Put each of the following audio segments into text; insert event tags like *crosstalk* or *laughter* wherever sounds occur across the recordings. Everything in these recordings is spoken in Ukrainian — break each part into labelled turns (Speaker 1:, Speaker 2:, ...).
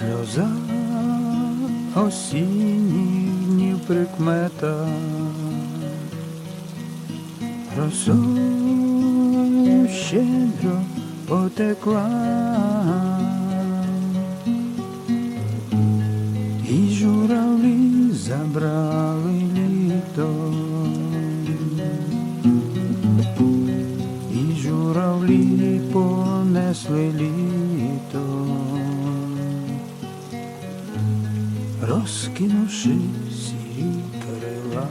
Speaker 1: Сльоза осінніх днів прикмета, росою щедро потекла, і журавлі забрали літо, і журавлі понесли літо. Розкинувши сірі крила.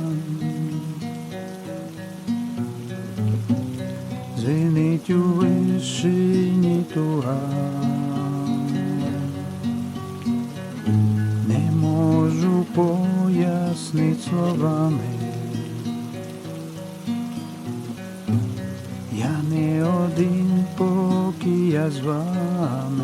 Speaker 1: Звенить у вишині туга, не можу пояснить словами. Я не один, поки я з вами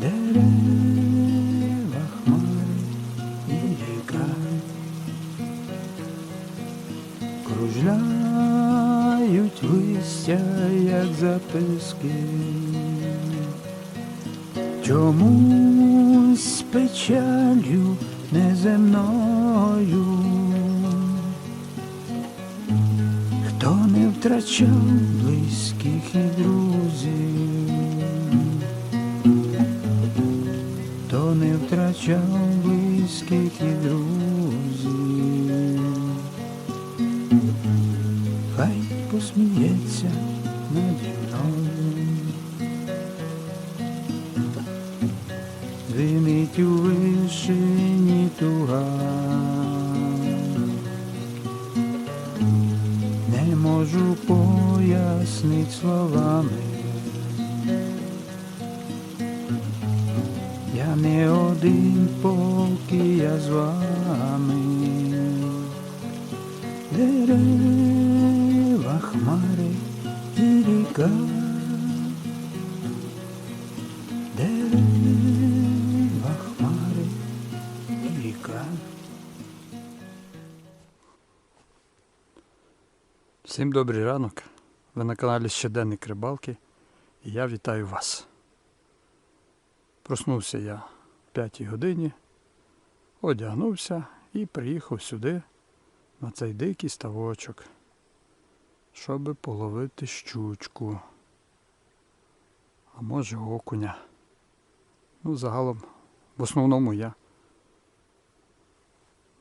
Speaker 1: дерева, хмари і ріка, кружляють листя, як записки, чомусь печалю неземною. Хто не втрачав близьких і друзів, туга. не можу пояснить словами. Я не один, поки я з вами. Хмари і ріка. Всім добрий ранок. Ви на каналі Щоденник Рибалки і я вітаю вас. Проснувся я в 5 годині, одягнувся і приїхав сюди, на цей дикий ставочок, щоб половити щучку. А може окуня. Ну, загалом, в основному я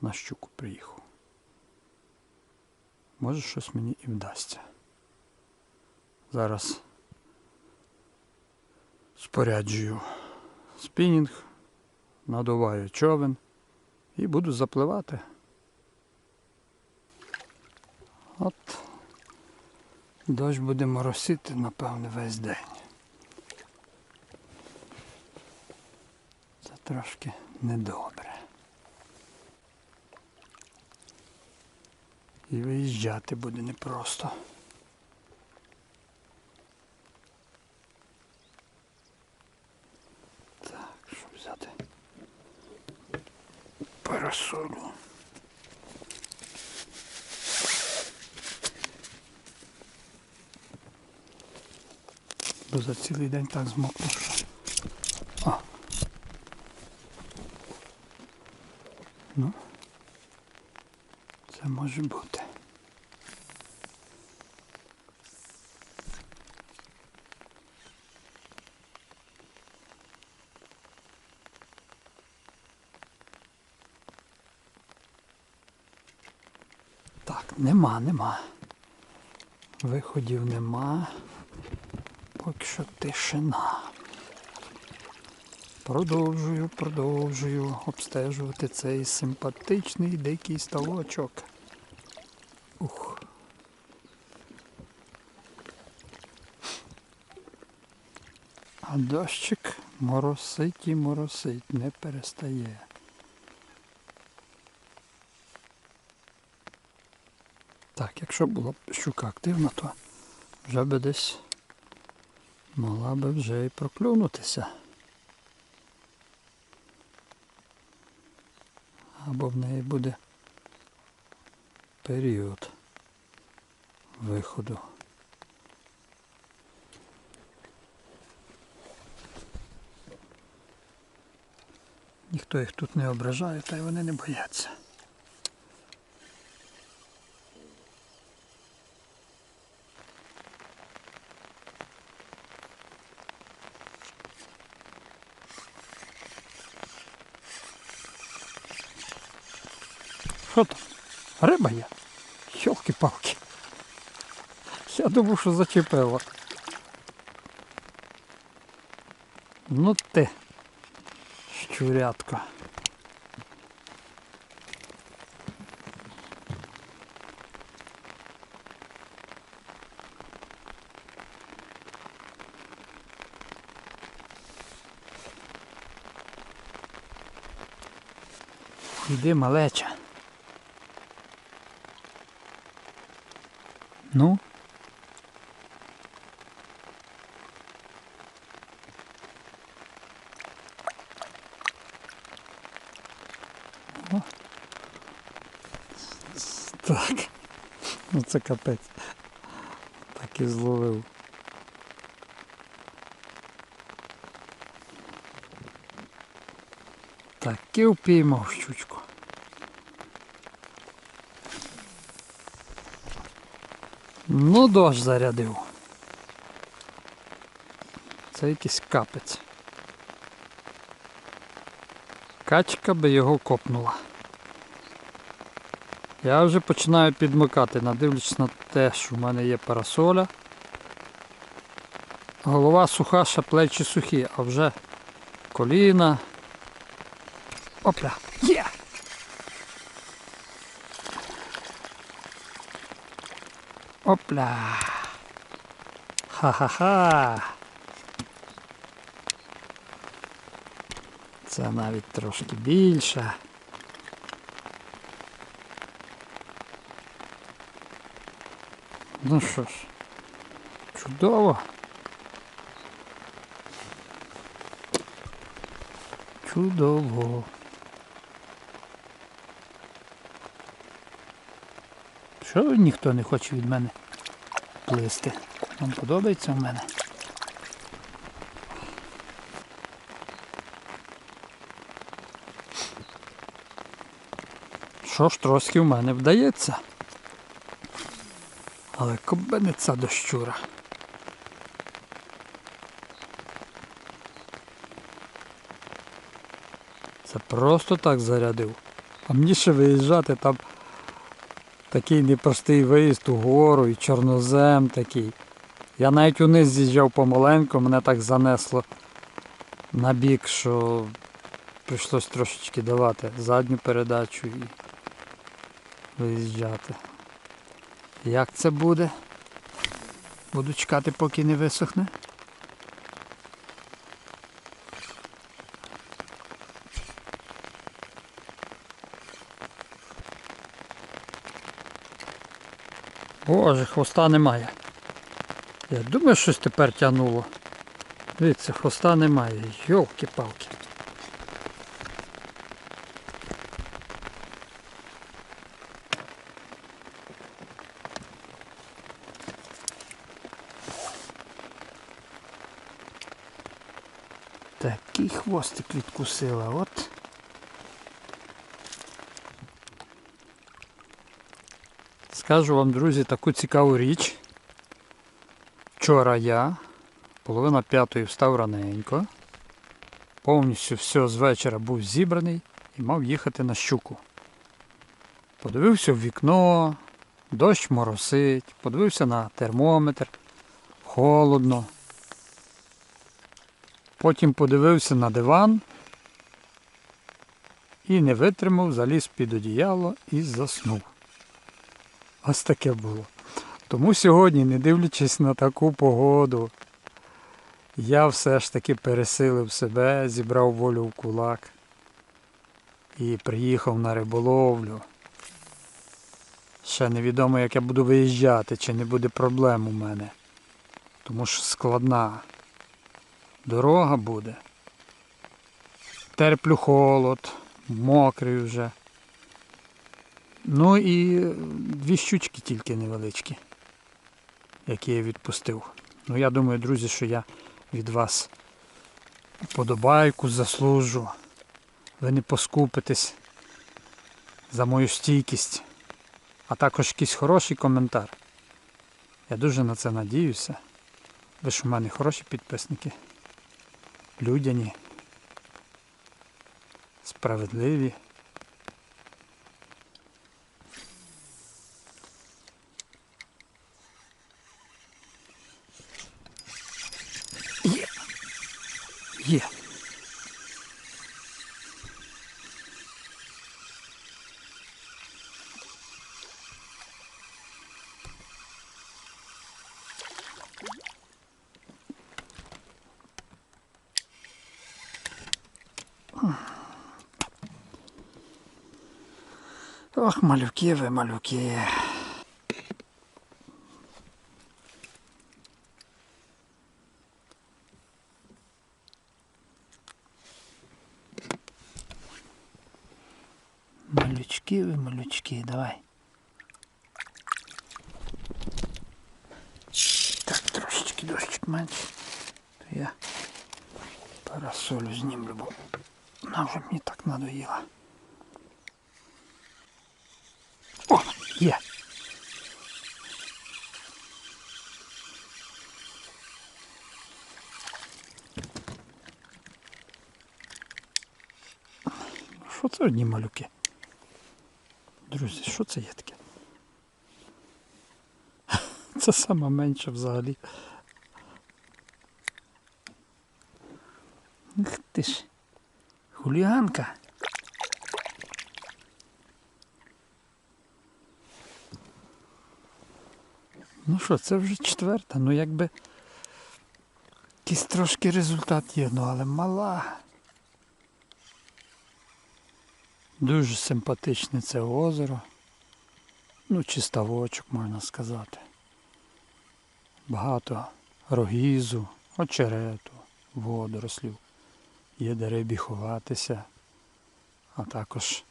Speaker 1: на щуку приїхав. Може щось мені і вдасться. Зараз споряджую спінінг, надуваю човен і буду запливати. От дощ буде моросити, напевне, весь день. Це трошки недобре. І виїжджати буде непросто. Так, щоб взяти парасолю. Бо за цілий день так змокну, що. О. Ну. Це може бути. Так, нема, нема. Виходів нема. Поки що тишина. Продовжую, продовжую обстежувати цей симпатичний дикий ставочок. Ух. А дощик моросить і моросить, не перестає. Так, якщо була щука активна, то вже би десь могла би вже і проклюнутися. Або в неї буде період виходу. Ніхто їх тут не ображає, та й вони не бояться. Що там? Риба є? Йолки-палки. Я думав, що зачепило. Ну ти, щурятко. Іди, малеча. Ну? О. Так. Ну це капець. Так і зловив. Так і впіймав щучку. Ну, дощ зарядив. Це якийсь капець. Качка би його копнула. Я вже починаю підмикати, надивлячись на те, що в мене є парасоля. Голова суха, ще плечі сухі, а вже коліна. Опля! Є! Опля! Ха-ха-ха! Це навіть трошки більше. Ну що ж, чудово. Чудово. Що ніхто не хоче від мене плисти? Вам подобається в мене? Що ж трошки в мене вдається? Але кобениця до щура. Це просто так зарядив. А мені ще виїжджати там такий непростий виїзд у гору і чорнозем такий. Я навіть униз з'їжджав помаленьку, мене так занесло на бік, що прийшлось трошечки давати задню передачу і виїжджати. Як це буде? Буду чекати, поки не висохне. Боже, хвоста немає. Я думаю, щось тепер тягнуло. Дивіться, хвоста немає. Йолки-палки. Такий хвостик відкусила, от. Скажу вам, друзі, таку цікаву річ. Вчора я, половина п'ятої встав раненько, повністю все з вечора був зібраний і мав їхати на щуку. Подивився в вікно, дощ моросить, подивився на термометр, холодно. Потім подивився на диван і не витримав, заліз під одіяло і заснув. Ось таке було. Тому сьогодні, не дивлячись на таку погоду, я все ж таки пересилив себе, зібрав волю в кулак і приїхав на риболовлю. Ще невідомо, як я буду виїжджати, чи не буде проблем у мене. Тому що складна дорога буде. Терплю холод, мокрий вже. Ну і е, дві щучки тільки невеличкі, які я відпустив. Ну я думаю, друзі, що я від вас подобайку заслужу. Ви не поскупитесь за мою стійкість, а також якийсь хороший коментар. Я дуже на це надіюся. Ви ж у мене хороші підписники. Людяні, справедливі. Є. Є. Ох, малюки ви, малюки. Малючки ви, малючки, давай. Так, дощик менше. То я парасолю знімлю, бо вона вже мені так надоїла. О, є. Що це одні малюки? Друзі, що це є таке? Це саме менше взагалі. Ух ти ж. Хуліганка. Ну що, це вже четверта, ну якби якийсь трошки результат є, ну але мала. Дуже симпатичне це озеро. Ну, чи ставочок, можна сказати. Багато рогізу, очерету, водорослів. Є де рибі ховатися, а також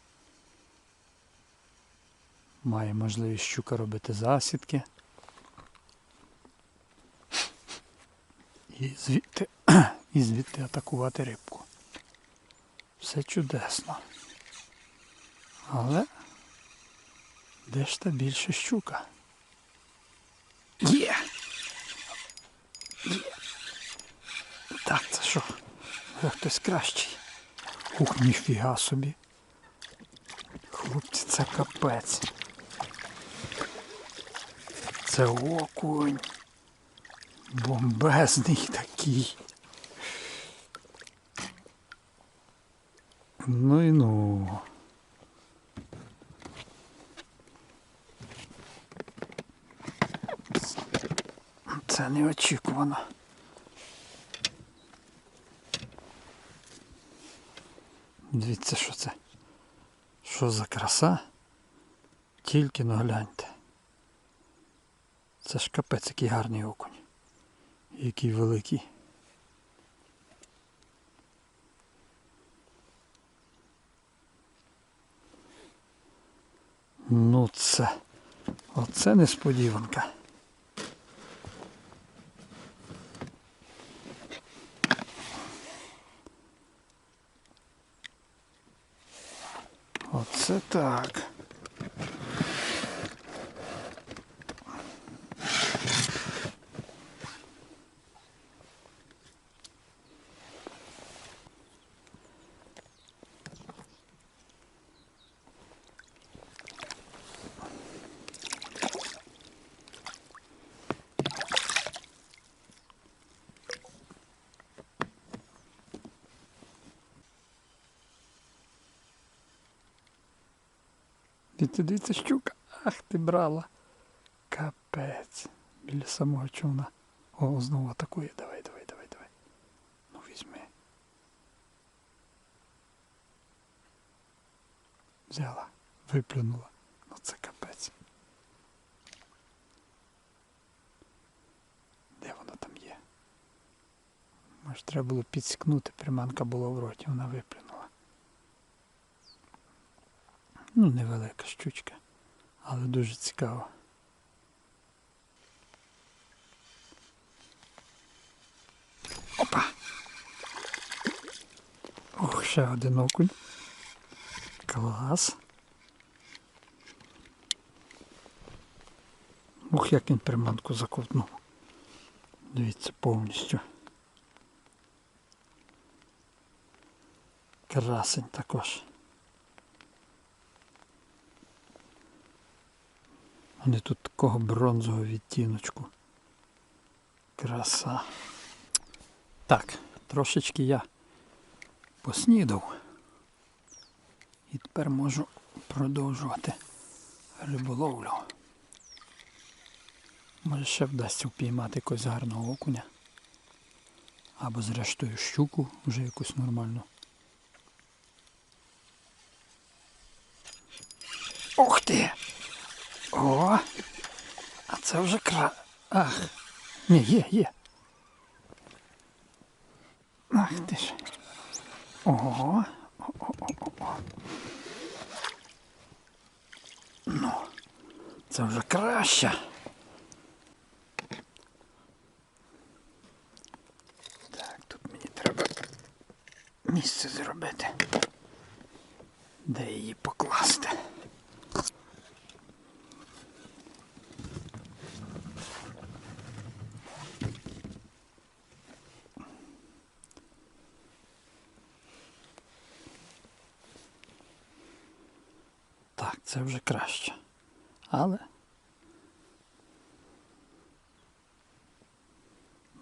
Speaker 1: має можливість щука робити засідки. І звідти, *clears throat* і звідти атакувати рибку. Все чудесно. Але де ж та більше щука? Є! Є! Так, це що? Вже хтось кращий. Ух, ніфіга собі. Хлопці, це капець. Це окунь. Бомбезний такий. Ну і ну. Це неочікувано. Дивіться, що це. Що за краса? Тільки нагляньте. Це ж капець який гарний окунь. Який великий. Ну це. Оце несподіванка. Оце так. Дивіться, щука. Ах ти брала. Капець. Біля самого човна. О, знову атакує. Давай, давай, давай, давай. Ну візьми. Взяла, виплюнула. Ну це капець. Де вона там є? Може треба було підсікнути, приманка була в роті, вона виплюнула. Ну, невелика щучка, але дуже цікава. Опа! Ох, ще один окунь. Клас. Ух, як він приманку заковтнув. Дивіться повністю. Красень також. Вони тут такого бронзового відтіночку. Краса. Так, трошечки я поснідав. І тепер можу продовжувати риболовлю. Може ще вдасться впіймати якогось гарного окуня. Або зрештою щуку вже якусь нормальну. Ух ти! О! А це вже кра. Ах! Ні, є, є. Ах ти ж. Ого. О-о-о-о. Ну, це вже краще. Так, тут мені треба місце зробити. Де її покласти? Так, це вже краще. Але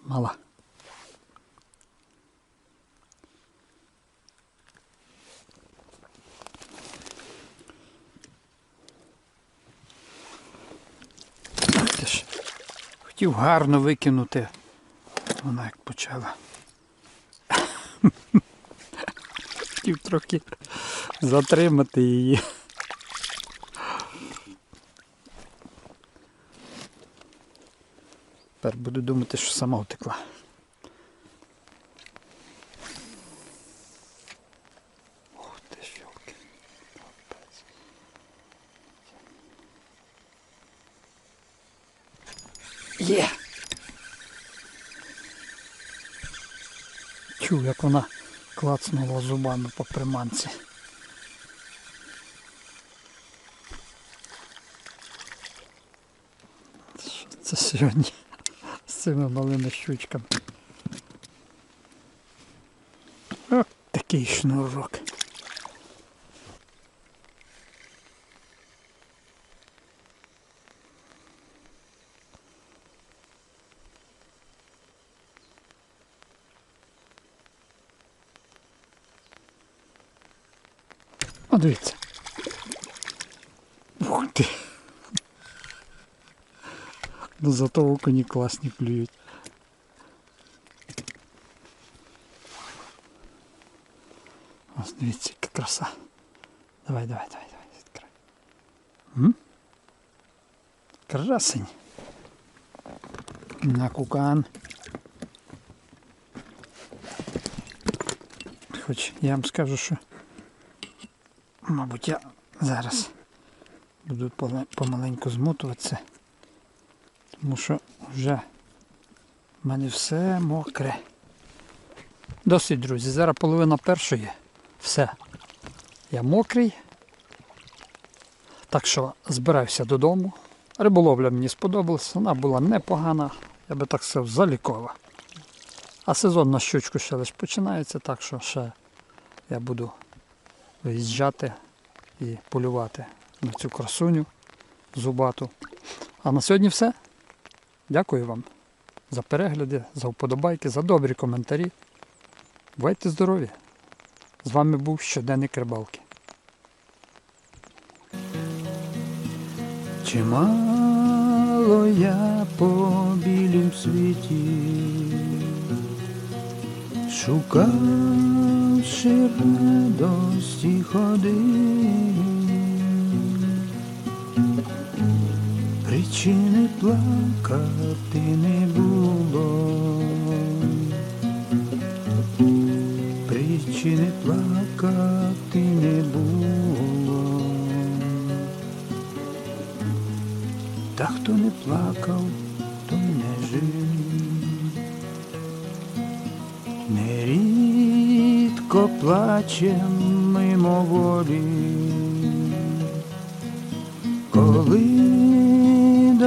Speaker 1: мала. Ах ж. Хотів гарно викинути. Вона як почала. *laughs* Хотів трохи затримати її. Тепер буду думати, що сама втекла. Ох ти ж. Є! Чув, як вона клацнула зубами по приманці. Що це сьогодні цими малими щучками? О, такий шнурок. О, дивіться. Ух ти. Ну зато окуні класні клюють. Ось дивіться, яка краса. Давай, давай, давай, давай, відкривай. М? Красень. На кукан. Хоч я вам скажу, що мабуть я зараз буду помаленьку змотуватися. Тому що вже в мене все мокре. Досить, друзі. Зараз половина першої. Все. Я мокрий. Так що збираюся додому. Риболовля мені сподобалась, вона була непогана, я би так сказав, залікова. А сезон на щучку ще лише починається, так що ще я буду виїжджати і полювати на цю красуню зубату. А на сьогодні все. Дякую вам за перегляди, за вподобайки, за добрі коментарі. Бувайте здорові! З вами був щоденник рибалки. Чимало я по білім світі шукавши радості ходив. чи не плакати не було, причини плакати не було, та
Speaker 2: хто не плакав, то не жив, нерідко плачем мимоволі, коли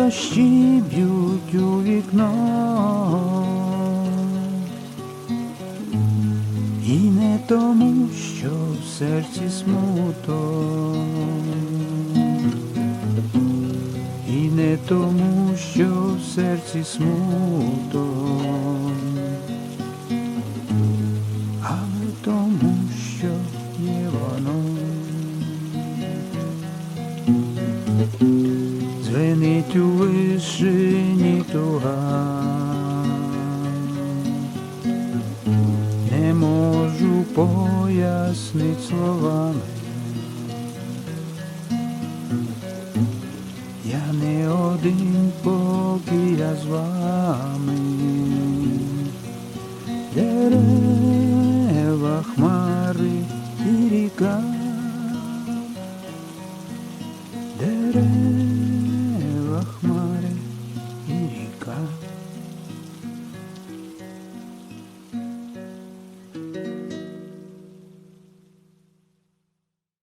Speaker 2: дощі б'ють у вікно. І не тому, що в серці смуток, і не тому, що в серці смуток, Дзвенить у вишині туга. Не можу пояснить словами. Я не один, поки я з вами. Дерева, ріка.